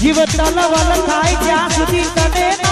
જીવ તલવલ થાય ત્યાં સુધી તને